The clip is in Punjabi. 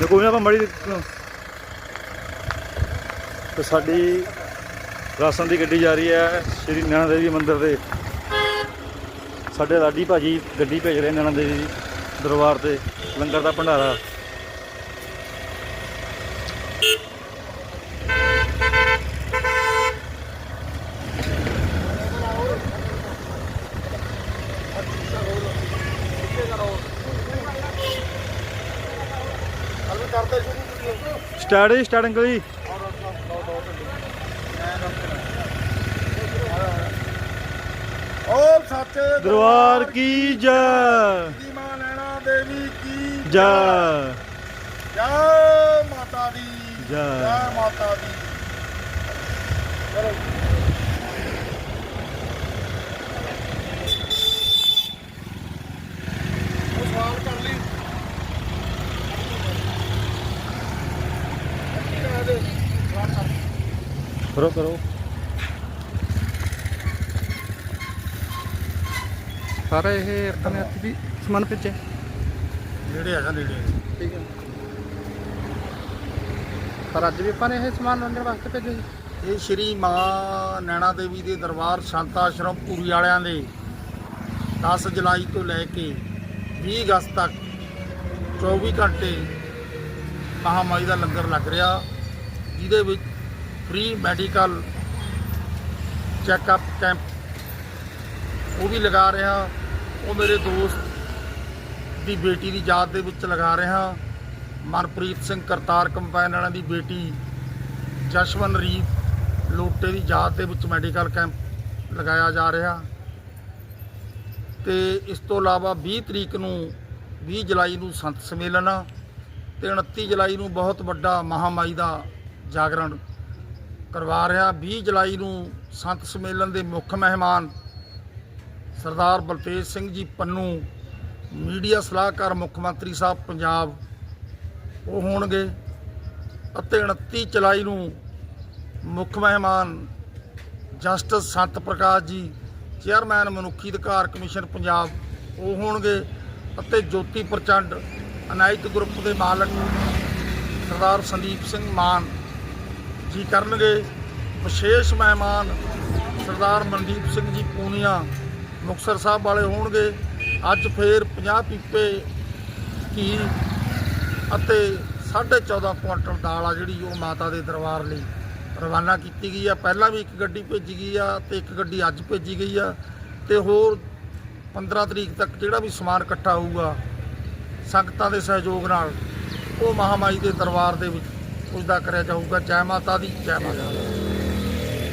ਜੇ ਕੋਈ ਨਾ ਆਪਾਂ ਮੜੀ ਤੇ ਸਾਡੀ ਰਾਸ਼ਨ ਦੀ ਗੱਡੀ ਜਾ ਰਹੀ ਹੈ, ਸ਼੍ਰੀ ਨੈਣਾ ਦੇਵੀ ਮੰਦਿਰ ਦੇ। ਸਾਡੇ ਲਾਡੀ ਭਾਜੀ ਗੱਡੀ ਭੇਜ ਰਹੇ ਨੈਣਾ ਦੇਵੀ ਦਰਬਾਰ ਤੇ, ਲੰਗਰ ਦਾ ਭੰਡਾਰਾ। ਸਟਾਰਟ ਜੀ ਸਟਾਰਟ ਅੰਕਲ ਜੀ। ਓਮ ਸੱਚੇ ਦਰਬਾਰ ਕੀ ਜੈ? ਦੀ ਮਾਂ ਨੈਣਾ ਦੇਵੀ ਕੀ ਜੈ? ਜੈ। ਮਾਤਾ ਦੀ। ਜੈ। ਮਾਤਾ ਦੀ। ਚਲੋ ਉਹ ਸਵਾਲ ਕਰ ਲਈ ਸਵਾਲ ਕਰ ਕਰੋ ਕਰੋ। ਸਾਰਾ ਇਹ ਆਪਣੇ ਹੱਥ ਵੀ ਸਮਾਨ ਭੇਜੇ ਨੇੜੇ ਆ ਜਾ ਨੇੜੇ ਠੀਕ ਹੈ। ਪਰ ਅੱਜ ਵੀ ਆਪਾਂ ਨੇ ਇਹ ਸਮਾਨ ਲੰਗਰ ਵਾਸਤੇ ਭੇਜਿਆ ਜੀ। ਇਹ ਸ਼੍ਰੀ ਮਾਂ ਨੈਣਾ ਦੇਵੀ ਦੇ ਦਰਬਾਰ ਸੰਤ ਆਸ਼ਰਮ ਪੂਰੀ ਵਾਲਿਆਂ ਦੇ 10 ਜੁਲਾਈ ਤੋਂ ਲੈ ਕੇ 20 ਅਗਸਤ ਤੱਕ 24 ਘੰਟੇ ਮਹਾਮਾਈ ਦਾ ਲੰਗਰ ਲੱਗ ਰਿਹਾ। ਜਿਹਦੇ ਵਿੱਚ ਫ੍ਰੀ ਮੈਡੀਕਲ ਚੈੱਕਅਪ ਕੈਂਪ ਉਹ ਵੀ ਲਗਾ ਰਿਹਾ। ਉਹ ਮੇਰੇ ਦੋਸਤ ਦੀ ਬੇਟੀ ਦੀ ਯਾਦ ਦੇ ਵਿੱਚ ਲਗਾ ਰਿਹਾ। ਮਨਪ੍ਰੀਤ ਸਿੰਘ ਕਰਤਾਰ ਕੰਪਾਈਨ ਵਾਲਿਆਂ ਦੀ ਬੇਟੀ ਜਸ਼ਵਨ ਰੀਤ ਲੋਟੇ ਦੀ ਯਾਦ ਦੇ ਵਿੱਚ ਮੈਡੀਕਲ ਕੈਂਪ ਲਗਾਇਆ ਜਾ ਰਿਹਾ। ਤੇ ਇਸ ਤੋਂ ਇਲਾਵਾ 20 ਤਰੀਕ ਨੂੰ 20 ਜੁਲਾਈ ਨੂੰ ਸੰਤ ਸੰਮੇਲਨ ਆ ਤੇ 29 ਜੁਲਾਈ ਨੂੰ ਬਹੁਤ ਵੱਡਾ ਮਹਾਮਾਈ ਦਾ ਜਾਗਰਣ ਕਰਵਾ ਰਿਹਾ। 20 ਜੁਲਾਈ ਨੂੰ ਸੰਤ ਸੰਮੇਲਨ ਦੇ ਮੁੱਖ ਮਹਿਮਾਨ ਸਰਦਾਰ ਬਲਤੇਜ ਸਿੰਘ ਜੀ ਪੰਨੂ, ਮੀਡੀਆ ਸਲਾਹਕਾਰ ਮੁੱਖ ਮੰਤਰੀ ਸਾਹਿਬ ਪੰਜਾਬ, ਉਹ ਹੋਣਗੇ। ਅਤੇ 29 ਜੁਲਾਈ ਨੂੰ ਮੁੱਖ ਮਹਿਮਾਨ ਜਸਟਿਸ ਸੰਤ ਪ੍ਰਕਾਸ਼ ਜੀ, ਚੇਅਰਮੈਨ ਮਨੁੱਖੀ ਅਧਿਕਾਰ ਕਮਿਸ਼ਨ ਪੰਜਾਬ, ਉਹ ਹੋਣਗੇ। ਅਤੇ ਜੋਤੀ ਪ੍ਰਚੰਡ ਅਨਾਇਤ ਗਰੁੱਪ ਦੇ ਮਾਲਕ ਸਰਦਾਰ ਸੰਦੀਪ ਸਿੰਘ ਮਾਨ ਜੀ ਕਰਨਗੇ। ਵਿਸ਼ੇਸ਼ ਮਹਿਮਾਨ ਸਰਦਾਰ ਮਨਦੀਪ ਸਿੰਘ ਜੀ ਪੂਨੀਆ ਮੁਕਤਸਰ ਸਾਹਿਬ ਵਾਲੇ ਹੋਣਗੇ। ਅੱਜ ਫੇਰ 50 ਪੀਪੇ ਘੀ ਅਤੇ 14.5 ਕੁਆਂਟਲ ਦਾਲ ਆ ਜਿਹੜੀ ਉਹ ਮਾਤਾ ਦੇ ਦਰਬਾਰ ਲਈ ਰਵਾਨਾ ਕੀਤੀ ਗਈ ਆ। ਪਹਿਲਾਂ ਵੀ ਇੱਕ ਗੱਡੀ ਭੇਜੀ ਗਈ ਆ ਤੇ ਇੱਕ ਗੱਡੀ ਅੱਜ ਭੇਜੀ ਗਈ ਆ ਤੇ ਹੋਰ 15 ਤਰੀਕ ਤੱਕ ਜਿਹੜਾ ਵੀ ਸਮਾਨ ਇਕੱਠਾ ਹੋਊਗਾ ਸੰਗਤਾਂ ਦੇ ਸਹਿਯੋਗ ਨਾਲ ਉਹ ਮਹਾਮਾਈ ਦੇ ਦਰਬਾਰ ਦੇ ਵਿੱਚ ਉਸਦਾ ਕਰਿਆ ਜਾਊਗਾ ਜੈ ਮਾਤਾ ਦੀ ਜੈ ਮਾਤਾ ਦੀ।